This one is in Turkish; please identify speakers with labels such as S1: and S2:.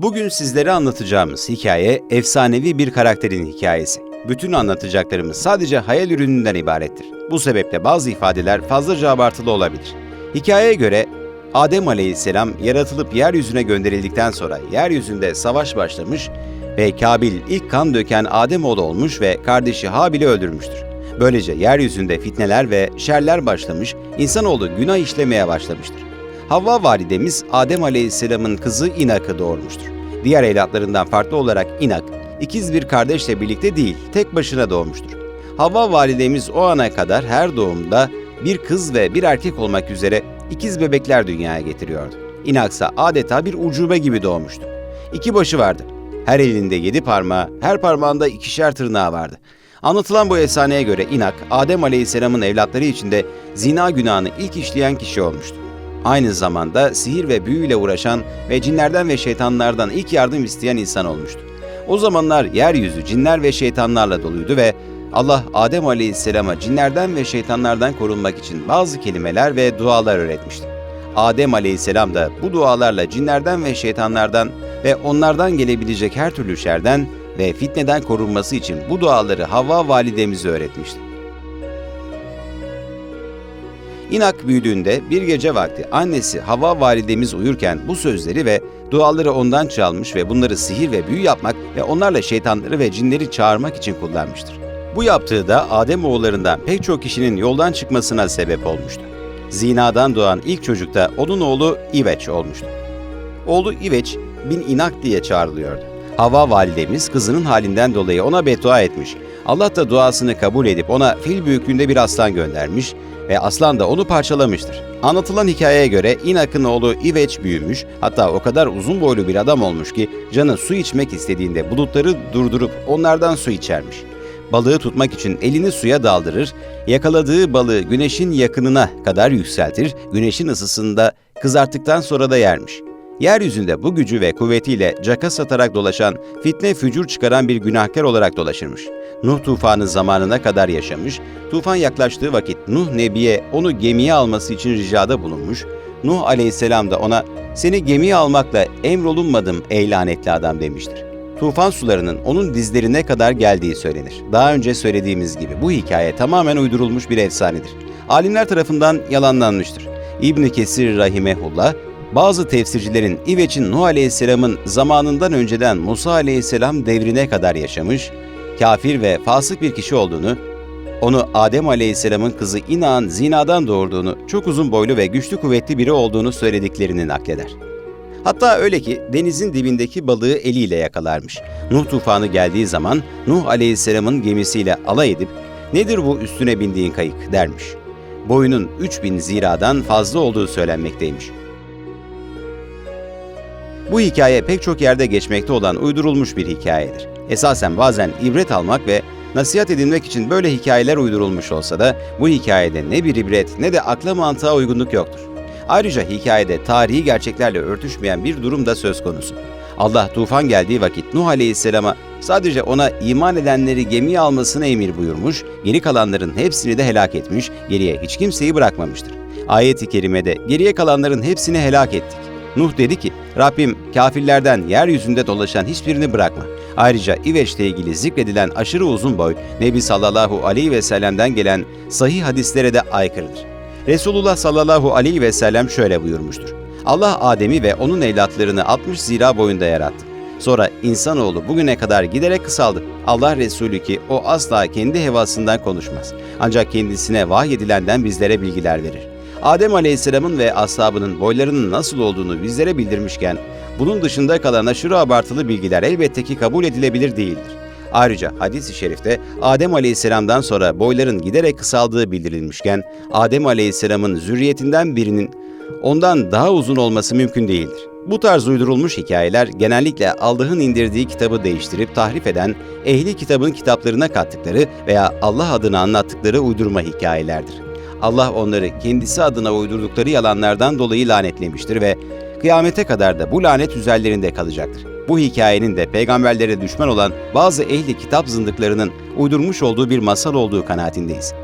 S1: Bugün sizlere anlatacağımız hikaye efsanevi bir karakterin hikayesi. Bütün anlatacaklarımız sadece hayal ürününden ibarettir. Bu sebeple bazı ifadeler fazlaca abartılı olabilir. Hikayeye göre Adem Aleyhisselam yaratılıp yeryüzüne gönderildikten sonra yeryüzünde savaş başlamış ve Kabil ilk kan döken Ademoğlu olmuş ve kardeşi Habil'i öldürmüştür. Böylece yeryüzünde fitneler ve şerler başlamış, insanoğlu günah işlemeye başlamıştır. Havva validemiz Adem Aleyhisselam'ın kızı İnak'ı doğurmuştur. Diğer evlatlarından farklı olarak İnak, ikiz bir kardeşle birlikte değil, tek başına doğmuştur. Havva validemiz o ana kadar her doğumda bir kız ve bir erkek olmak üzere ikiz bebekler dünyaya getiriyordu. İnak ise adeta bir ucube gibi doğmuştu. İki başı vardı. Her elinde yedi parmağı, her parmağında ikişer tırnağı vardı. Anlatılan bu efsaneye göre İnak, Adem Aleyhisselam'ın evlatları içinde zina günahını ilk işleyen kişi olmuştu. Aynı zamanda sihir ve büyüyle uğraşan ve cinlerden ve şeytanlardan ilk yardım isteyen insan olmuştu. O zamanlar yeryüzü cinler ve şeytanlarla doluydu ve Allah Adem Aleyhisselam'a cinlerden ve şeytanlardan korunmak için bazı kelimeler ve dualar öğretmişti. Adem Aleyhisselam da bu dualarla cinlerden ve şeytanlardan ve onlardan gelebilecek her türlü şerden ve fitneden korunması için bu duaları Havva validemize öğretmişti. İnak büyüdüğünde bir gece vakti annesi Havva validemiz uyurken bu sözleri ve duaları ondan çalmış ve bunları sihir ve büyü yapmak ve onlarla şeytanları ve cinleri çağırmak için kullanmıştır. Bu yaptığı da Adem oğullarından pek çok kişinin yoldan çıkmasına sebep olmuştu. Zinadan doğan ilk çocuk da onun oğlu İveç olmuştu. Oğlu İveç bin İnak diye çağrılıyordu. Hava validemiz kızının halinden dolayı ona beddua etmiş. Allah da duasını kabul edip ona fil büyüklüğünde bir aslan göndermiş ve aslan da onu parçalamıştır. Anlatılan hikayeye göre İnak'ın oğlu İveç büyümüş, hatta o kadar uzun boylu bir adam olmuş ki canı su içmek istediğinde bulutları durdurup onlardan su içermiş. Balığı tutmak için elini suya daldırır, yakaladığı balığı güneşin yakınına kadar yükseltir, güneşin ısısında kızarttıktan sonra da yermiş. Yeryüzünde bu gücü ve kuvvetiyle caka satarak dolaşan, fitne fücur çıkaran bir günahkar olarak dolaşırmış. Nuh tufanı zamanına kadar yaşamış, tufan yaklaştığı vakit Nuh Nebi'ye onu gemiye alması için ricada bulunmuş, Nuh aleyhisselam da ona seni gemiye almakla emrolunmadım ey lanetli adam demiştir. Tufan sularının onun dizlerine kadar geldiği söylenir. Daha önce söylediğimiz gibi bu hikaye tamamen uydurulmuş bir efsanedir. Alimler tarafından yalanlanmıştır. İbn Kesir Rahimehullah, bazı tefsircilerin İveç'in Nuh Aleyhisselam'ın zamanından önceden Musa Aleyhisselam devrine kadar yaşamış, kafir ve fasık bir kişi olduğunu, onu Adem Aleyhisselam'ın kızı İna'nın zinadan doğurduğunu, çok uzun boylu ve güçlü kuvvetli biri olduğunu söylediklerini nakleder. Hatta öyle ki denizin dibindeki balığı eliyle yakalarmış. Nuh tufanı geldiği zaman Nuh Aleyhisselam'ın gemisiyle alay edip "Nedir bu üstüne bindiğin kayık?" dermiş. Boyunun 3000 ziradan fazla olduğu söylenmekteymiş. Bu hikaye pek çok yerde geçmekte olan uydurulmuş bir hikayedir. Esasen bazen ibret almak ve nasihat edilmek için böyle hikayeler uydurulmuş olsa da bu hikayede ne bir ibret ne de akla mantığa uygunluk yoktur. Ayrıca hikayede tarihi gerçeklerle örtüşmeyen bir durum da söz konusu. Allah tufan geldiği vakit Nuh Aleyhisselam'a sadece ona iman edenleri gemiye almasını emir buyurmuş, geri kalanların hepsini de helak etmiş, geriye hiç kimseyi bırakmamıştır. Ayet-i kerimede geriye kalanların hepsini helak ettik. Nuh dedi ki, Rabbim kafirlerden yeryüzünde dolaşan hiçbirini bırakma. Ayrıca İveç'le ilgili zikredilen aşırı uzun boy, Nebi sallallahu aleyhi ve sellem'den gelen sahih hadislere de aykırıdır. Resulullah sallallahu aleyhi ve sellem şöyle buyurmuştur. Allah Adem'i ve onun evlatlarını 60 zira boyunda yarattı. Sonra insanoğlu bugüne kadar giderek kısaldı. Allah Resulü ki o asla kendi hevasından konuşmaz. Ancak kendisine vahyedilenden bizlere bilgiler verir. Adem Aleyhisselam'ın ve ashabının boylarının nasıl olduğunu bizlere bildirmişken, bunun dışında kalan aşırı abartılı bilgiler elbette ki kabul edilebilir değildir. Ayrıca hadis-i şerifte Adem Aleyhisselam'dan sonra boyların giderek kısaldığı bildirilmişken, Adem Aleyhisselam'ın zürriyetinden birinin ondan daha uzun olması mümkün değildir. Bu tarz uydurulmuş hikayeler genellikle Allah'ın indirdiği kitabı değiştirip tahrif eden, ehli kitabın kitaplarına kattıkları veya Allah adına anlattıkları uydurma hikayelerdir. Allah onları kendisi adına uydurdukları yalanlardan dolayı lanetlemiştir ve kıyamete kadar da bu lanet üzerlerinde kalacaktır. Bu hikayenin de peygamberlere düşman olan bazı ehli kitap zındıklarının uydurmuş olduğu bir masal olduğu kanaatindeyiz.